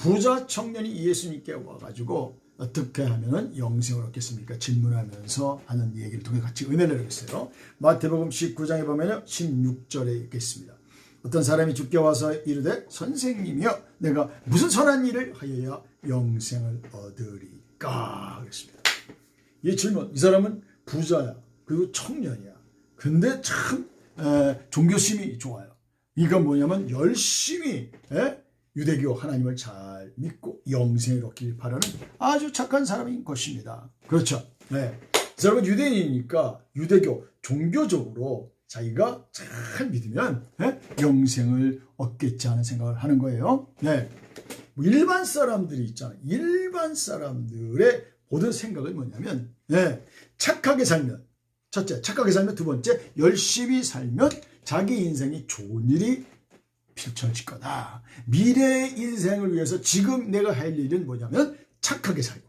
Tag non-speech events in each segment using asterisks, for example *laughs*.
부자 청년이 예수님께 와가지고 어떻게 하면 영생을 얻겠습니까? 질문하면서 하는 얘기를 통해 같이 은혜를 얻겠어요. 마태복음 19장에 보면 16절에 있겠습니다. 어떤 사람이 죽게 와서 이르되 선생님이여 내가 무슨 선한 일을 하여야 영생을 얻으리까 그랬습니다. 이 질문 이 사람은 부자야 그리고 청년이야. 근데 참 에, 종교심이 좋아요. 이건 뭐냐면 열심히 에? 유대교 하나님을 잘 믿고 영생을 얻길 바라는 아주 착한 사람인 것입니다. 그렇죠. 네. 이 사람은 유대인이니까 유대교 종교적으로 자기가 잘 믿으면 예? 영생을 얻겠지 하는 생각을 하는 거예요. 네. 뭐 일반 사람들이 있잖아요. 일반 사람들의 모든 생각은 뭐냐면 네. 착하게 살면 첫째 착하게 살면 두 번째 열심히 살면 자기 인생이 좋은 일이 펼쳐질 거다. 미래의 인생을 위해서 지금 내가 할 일은 뭐냐면 착하게 살고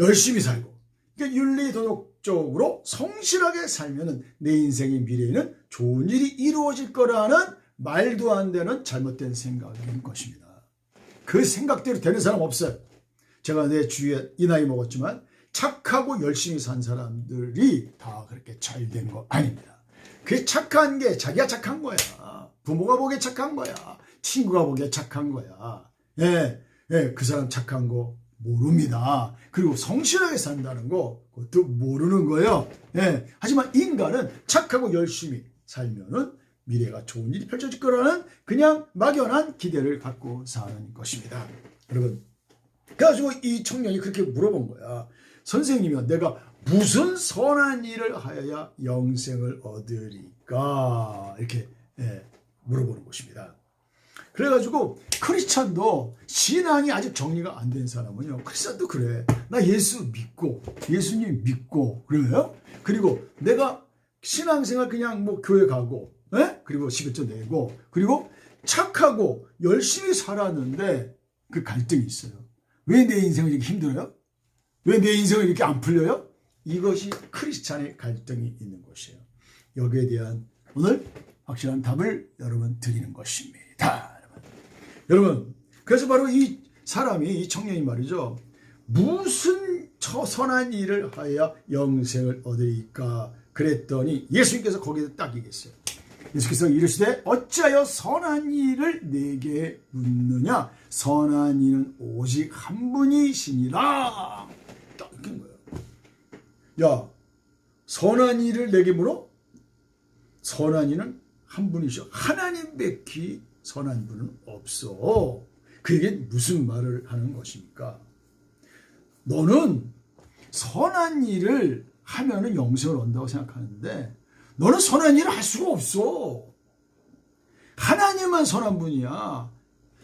열심히 살고 그러니까 윤리 도덕적으로 성실하게 살면은 내 인생의 미래에는 좋은 일이 이루어질 거라는 말도 안 되는 잘못된 생각인 것입니다. 그 생각대로 되는 사람 없어요. 제가 내 주위에 이 나이 먹었지만 착하고 열심히 산 사람들이 다 그렇게 잘 된 거 아닙니다. 그 착한 게 자기가 착한 거야. 부모가 보기에 착한 거야. 친구가 보기에 착한 거야. 예, 예, 그 사람 착한 거 모릅니다. 그리고 성실하게 산다는 거 그것도 모르는 거예요. 예, 하지만 인간은 착하고 열심히 살면은 미래가 좋은 일이 펼쳐질 거라는 그냥 막연한 기대를 갖고 사는 것입니다. 여러분, 그래가지고 이 청년이 그렇게 물어본 거야. 선생님이요, 내가 무슨 선한 일을 하여야 영생을 얻으리까? 이렇게 예, 물어보는 것입니다. 그래가지고 크리스찬도 신앙이 아직 정리가 안 된 사람은요. 크리스찬도 그래. 나 예수 믿고 예수님 믿고 그래요. 그리고 내가 신앙생활 그냥 뭐 교회 가고 예? 그리고 11조 내고 그리고 착하고 열심히 살았는데 그 갈등이 있어요. 왜 내 인생은 이렇게 힘들어요? 왜 내 인생은 이렇게 안 풀려요? 이것이 크리스찬의 갈등이 있는 것이에요. 여기에 대한 오늘 확실한 답을 여러분 드리는 것입니다. 여러분, 그래서 바로 이 사람이 이 청년이 말이죠. 무슨 처 선한 일을 하여 영생을 얻으리까 그랬더니 예수님께서 거기에 딱 얘기했어요. 예수께서 이르시되 어찌하여 선한 일을 내게 묻느냐 선한 이는 오직 한 분이시니라 딱 이렇게 거예요. 야 선한 일을 내게 물어? 선한 이는 한 분이셔. 하나님 뵙기 선한 분은 없어. 그에게 무슨 말을 하는 것입니까? 너는 선한 일을 하면은 영생을 얻는다고 생각하는데 너는 선한 일을 할 수가 없어. 하나님만 선한 분이야.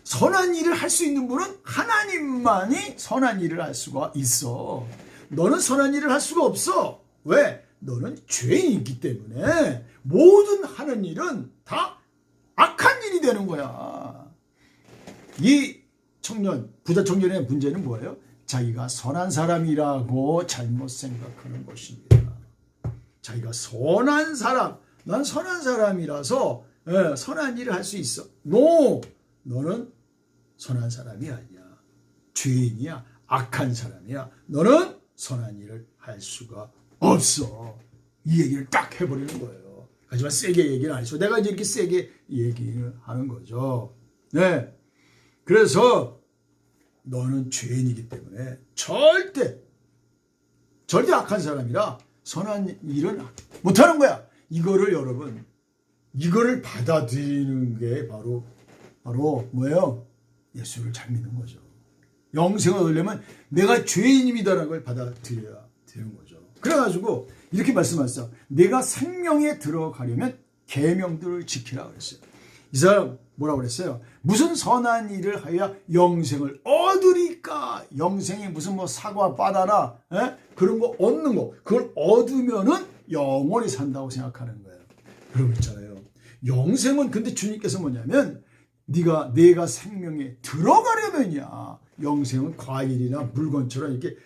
선한 일을 할 수 있는 분은 하나님만이 선한 일을 할 수가 있어. 너는 선한 일을 할 수가 없어. 왜? 너는 죄인이기 때문에 모든 하는 일은 다 악한 일이 되는 거야. 이 청년, 부자 청년의 문제는 뭐예요? 자기가 선한 사람이라고 잘못 생각하는 것입니다. 자기가 선한 사람, 난 선한 사람이라서 예, 선한 일을 할 수 있어. 노! 너는 선한 사람이 아니야. 죄인이야. 악한 사람이야. 너는 선한 일을 할 수가 없어. 이 얘기를 딱 해버리는 거예요. 하지만 세게 얘기는 안 해서 내가 이제 이렇게 세게 얘기를 하는 거죠. 네. 그래서 너는 죄인이기 때문에 절대 절대 악한 사람이라 선한 일은 못하는 거야. 이거를 여러분 이거를 받아들이는 게 바로 바로 뭐예요? 예수를 잘 믿는 거죠. 영생을 얻으려면 내가 죄인입니다라는 걸 받아들여야 되는 거죠. 그래가지고 이렇게 말씀하셨어요. 내가 생명에 들어가려면 계명들을 지키라 그랬어요. 이 사람 뭐라고 그랬어요? 무슨 선한 일을 하여 영생을 얻으리까? 영생이 무슨 뭐 사과 바나나 에? 그런 거 얻는 거 그걸 얻으면은 영원히 산다고 생각하는 거예요. 그러고 있잖아요. 영생은 근데 주님께서 뭐냐면 네가 내가 생명에 들어가려면이야. 영생은 과일이나 물건처럼 이렇게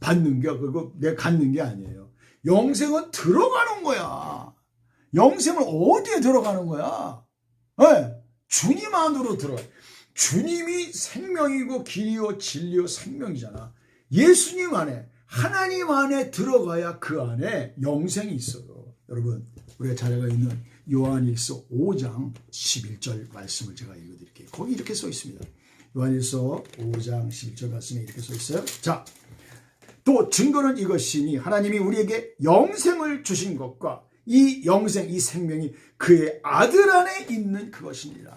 받는 게 그거 내가 갖는 게 아니에요. 영생은 들어가는 거야. 영생은 어디에 들어가는 거야? 네, 주님 안으로 들어가. 주님이 생명이고 길이요 진리요 생명이잖아. 예수님 안에 하나님 안에 들어가야 그 안에 영생이 있어요. 여러분 우리가 자료가 있는 요한일서 5장 11절 말씀을 제가 읽어드릴게요. 거기 이렇게 써 있습니다. 요한일서 5장 11절 말씀에 이렇게 써 있어요. 자, 또 증거는 이것이니 하나님이 우리에게 영생을 주신 것과 이 영생, 이 생명이 그의 아들 안에 있는 그것이니라.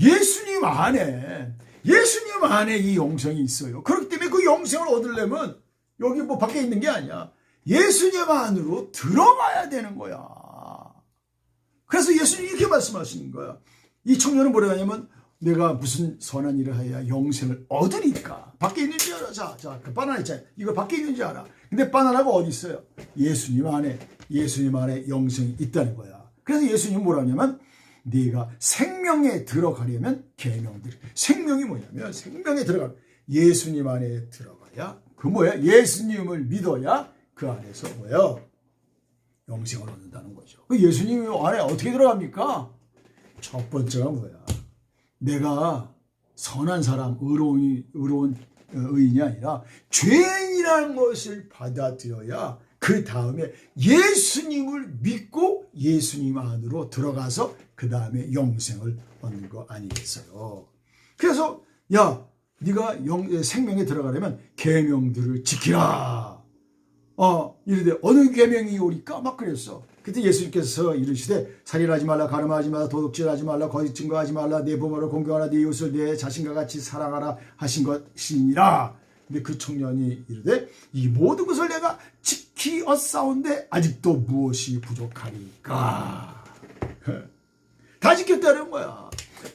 예수님 안에, 예수님 안에 이 영생이 있어요. 그렇기 때문에 그 영생을 얻으려면 여기 뭐 밖에 있는 게 아니야. 예수님 안으로 들어가야 되는 거야. 그래서 예수님이 이렇게 말씀하시는 거야. 이 청년은 뭐라 하냐면 내가 무슨 선한 일을 하여야 영생을 얻으니까 밖에 있는 줄 알아. 자, 자, 그 바나나 있잖아요. 이거 밖에 있는 줄 알아. 근데 바나나가 어디 있어요? 예수님 안에, 예수님 안에 영생이 있다는 거야. 그래서 예수님이 뭐라 하냐면 네가 생명에 들어가려면 계명들. 생명이 뭐냐면 생명에 들어가 예수님 안에 들어가야 그 뭐야? 예수님을 믿어야 그 안에서 뭐야? 영생을 얻는다는 거죠. 그 예수님 안에 어떻게 들어갑니까? 첫 번째가 뭐야? 내가 선한 사람, 의로운, 의로운 의인이 아니라 죄인이라는 것을 받아들여야 그 다음에 예수님을 믿고 예수님 안으로 들어가서 그 다음에 영생을 얻는 거 아니겠어요? 그래서 야, 네가 영, 생명에 들어가려면 계명들을 지키라. 어, 이르되 어느 계명이 오리까? 막 그랬어. 그때 예수님께서 이르시되 살인하지 말라 가늠하지 말라 도둑질하지 말라 거짓 증거하지 말라 내 부모를 공경하라 네 이웃을 내 자신과 같이 사랑하라 하신 것이니라. 근데 그 청년이 이르되 이 모든 것을 내가 지키었사온데 아직도 무엇이 부족하리까? *laughs* 다 지켰다는 거야.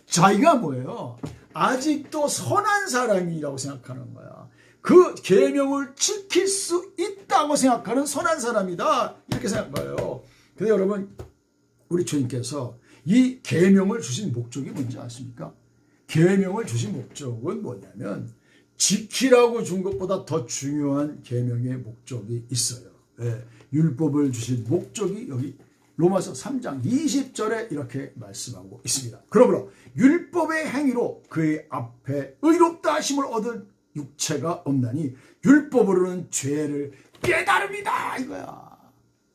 자기가 뭐예요? 아직도 선한 사람이라고 생각하는 거야. 그 계명을 지킬 수 있다고 생각하는 선한 사람이다. 이렇게 생각해요. 근데 여러분 우리 주님께서 이 계명을 주신 목적이 뭔지 아십니까? 계명을 주신 목적은 뭐냐면 지키라고 준 것보다 더 중요한 계명의 목적이 있어요. 예, 율법을 주신 목적이 여기 로마서 3장 20절에 이렇게 말씀하고 있습니다. 그러므로 율법의 행위로 그의 앞에 의롭다 하심을 얻은 육체가 없나니 율법으로는 죄를 깨달음이다 이거야.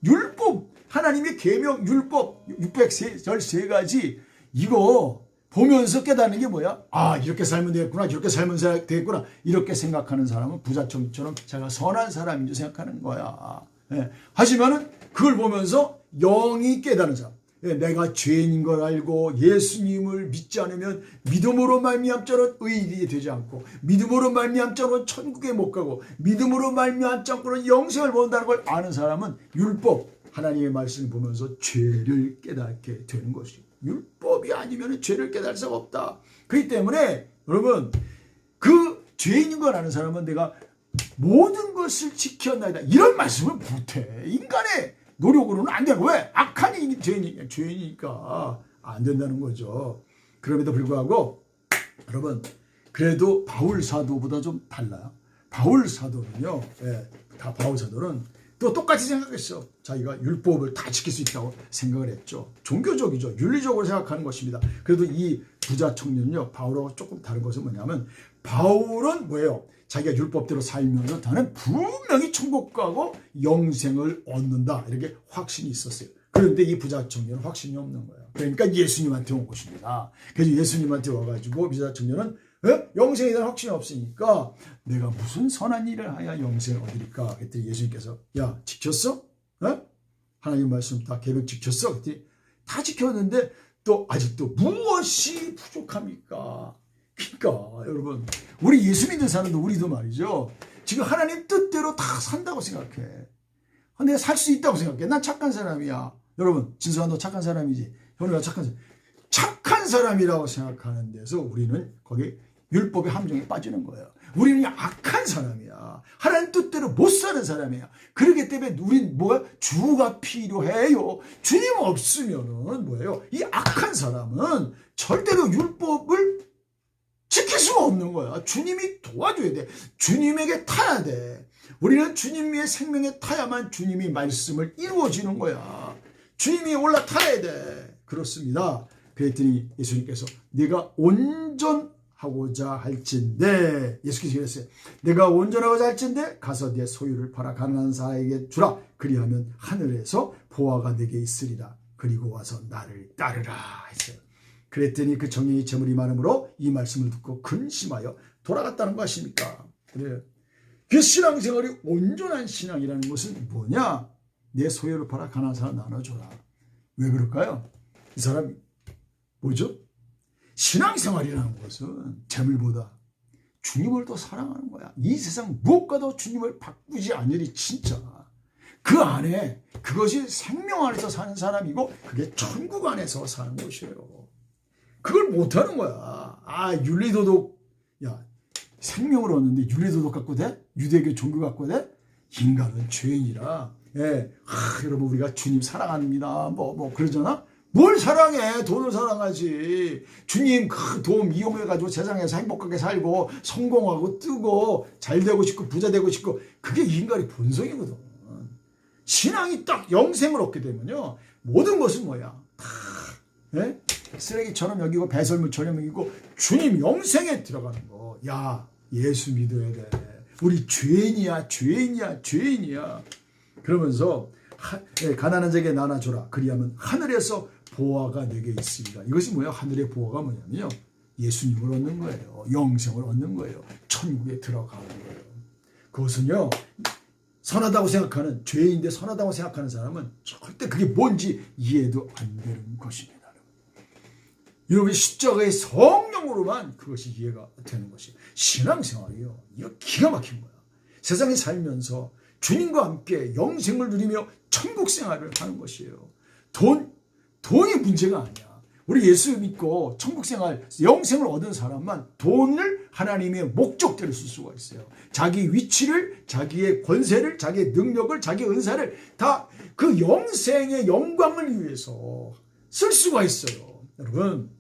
율법 하나님의 계명 율법 613가지 이거 보면서 깨닫는 게 뭐야? 아 이렇게 살면 되겠구나 이렇게 살면 되겠구나 이렇게 생각하는 사람은 부자청처럼 자기가 선한 사람인 줄 생각하는 거야. 예. 하지만은 그걸 보면서 영이 깨달은 사람. 예, 내가 죄인인 걸 알고 예수님을 믿지 않으면 믿음으로 말미암자는 의인이 되지 않고 믿음으로 말미암자는 천국에 못 가고 믿음으로 말미암자는 영생을 본다는 걸 아는 사람은 율법 하나님의 말씀을 보면서 죄를 깨닫게 되는 것이 율법이 아니면 죄를 깨달을 수가 없다. 그렇기 때문에 여러분 그 죄인인 걸 아는 사람은 내가 모든 것을 지켰나이다 이런 말씀을 못해 인간의 노력으로는 안 되고 왜? 악한 이 죄인이, 죄인이니까 안 된다는 거죠. 그럼에도 불구하고 여러분 그래도 바울 사도보다 좀 달라요. 바울 사도는요. 예, 다 바울 사도는 또 똑같이 생각했어. 자기가 율법을 다 지킬 수 있다고 생각을 했죠. 종교적이죠. 윤리적으로 생각하는 것입니다. 그래도 이 부자 청년은요. 바울하고 조금 다른 것은 뭐냐면 바울은 뭐예요? 자기가 율법대로 살면서 나는 분명히 천국 가고 영생을 얻는다. 이렇게 확신이 있었어요. 그런데 이 부자 청년은 확신이 없는 거예요. 그러니까 예수님한테 온 것입니다. 그래서 예수님한테 와가지고 부자 청년은 에? 영생에 대한 확신이 없으니까 내가 무슨 선한 일을 하여 영생을 얻으리까? 그랬더니 예수님께서 야 지켰어? 에? 하나님 말씀 다 계획 지켰어? 그랬더니 다 지켰는데 또 아직도 무엇이 부족합니까? 그러니까 여러분 우리 예수 믿는 사람도 우리도 말이죠. 지금 하나님 뜻대로 다 산다고 생각해. 내가 살수 있다고 생각해. 난 착한 사람이야. 여러분 진수아 너 착한 사람이지. 현우가 착한 사람. 착한 사람이라고 생각하는 데서 우리는 거기 율법의 함정에 빠지는 거예요. 우리는 악한 사람이야. 하나님 뜻대로 못 사는 사람이야. 그렇기 때문에 우린 뭐야? 주가 필요해요. 주님 없으면은 뭐예요? 이 악한 사람은 절대로 율법을 지킬 수가 없는 거야. 주님이 도와줘야 돼. 주님에게 타야 돼. 우리는 주님의 생명에 타야만 주님이 말씀을 이루어지는 거야. 주님이 올라타야 돼. 그렇습니다. 그랬더니 예수님께서 네가 온전 하고자 할진대 예수께서 그랬어요. 내가 온전하고자 할진대 가서 내 소유를 팔아 가난한 사람에게 주라. 그리하면 하늘에서 보화가 내게 있으리라. 그리고 와서 나를 따르라 했어요. 그랬더니 그 정령이 재물이 많으므로 이 말씀을 듣고 근심하여 돌아갔다는 거 아십니까? 그래요. 그 신앙생활이 온전한 신앙이라는 것은 뭐냐? 내 소유를 팔아 가난한 사람 나눠줘라. 왜 그럴까요? 이 사람이 뭐죠? 신앙생활이라는 것은 재물보다 주님을 더 사랑하는 거야. 이 세상 무엇과도 주님을 바꾸지 않으리 진짜. 그 안에 그것이 생명 안에서 사는 사람이고 그게 천국 안에서 사는 것이에요. 그걸 못하는 거야. 아 윤리도덕 야 생명을 얻는데 윤리도덕 갖고 돼? 유대교 종교 갖고 돼? 인간은 죄인이라. 예, 아, 여러분 우리가 주님 사랑합니다. 뭐뭐 그러잖아. 뭘 사랑해? 돈을 사랑하지. 주님 그돈 이용해가지고 세상에서 행복하게 살고 성공하고 뜨고 잘 되고 싶고 부자 되고 싶고 그게 인간의 본성이거든. 신앙이 딱 영생을 얻게 되면요 모든 것은 뭐야? 다 예? 쓰레기처럼 여기고 배설물처럼 여기고 주님 영생에 들어가는 거. 야 예수 믿어야 돼. 우리 죄인이야 죄인이야 죄인이야. 그러면서 하, 예, 가난한 자에게 나눠줘라. 그리하면 하늘에서 보화가 내게 있으리라. 이것이 뭐야? 하늘의 보화가 뭐냐면요. 예수님을 얻는 거예요. 영생을 얻는 거예요. 천국에 들어가는 거예요. 그것은요. 선하다고 생각하는 죄인데 선하다고 생각하는 사람은 절대 그게 뭔지 이해도 안 되는 것입니다. 여러분 십자가의 성령으로만 그것이 이해가 되는 것이 신앙생활이요. 이거 기가 막힌 거야. 세상에 살면서 주님과 함께 영생을 누리며 천국 생활을 하는 것이에요. 돈 돈이 문제가 아니야. 우리 예수 믿고 천국 생활, 영생을 얻은 사람만 돈을 하나님의 목적대로 쓸 수가 있어요. 자기 위치를, 자기의 권세를, 자기의 능력을, 자기의 은사를 다 그 영생의 영광을 위해서 쓸 수가 있어요. 여러분,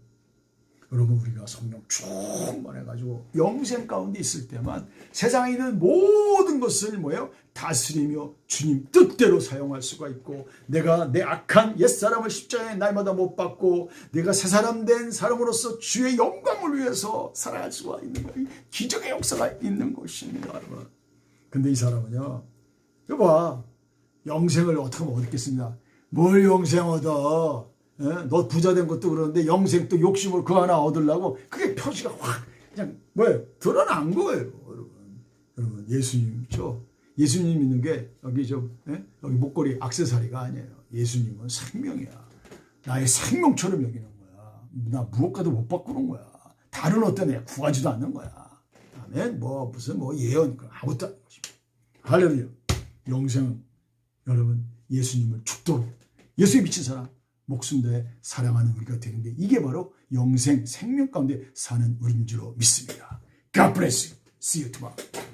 여러분 우리가 성령 충만해가지고 영생 가운데 있을 때만 세상에 있는 모든 것을 뭐예요? 다스리며 주님 뜻대로 사용할 수가 있고 내가 내 악한 옛사람을 십자가에 날마다 못 받고 내가 새 사람 된 사람으로서 주의 영광을 위해서 살아갈 수가 있는 거예요. 기적의 역사가 있는 것입니다. 여러분. 근데 이 사람은요. 이거 봐. 영생을 어떻게 얻겠습니다. 뭘 영생 얻어? 예? 너 부자 된 것도 그러는데 영생 또 욕심을 그 하나 얻으려고 그게 표시가 확 그냥 뭐예요? 드러난 거예요 여러분. 여러분 예수님 있죠 예수님 있는 게 여기 저 예? 여기 목걸이 악세사리가 아니에요. 예수님은 생명이야. 나의 생명처럼 여기는 거야. 나 무엇과도 못 바꾸는 거야. 다른 어떤 애 구하지도 않는 거야. 아멘. 뭐 무슨 뭐 예언 그런 아무것도 아닌 것입니다. 할렐루야. 영생은 여러분 예수님을 죽도록 예수에 미친 사람 목숨 다해 사랑하는 우리가 되는 게 이게 바로 영생 생명 가운데 사는 우리인 줄로 믿습니다. God bless you. See you tomorrow.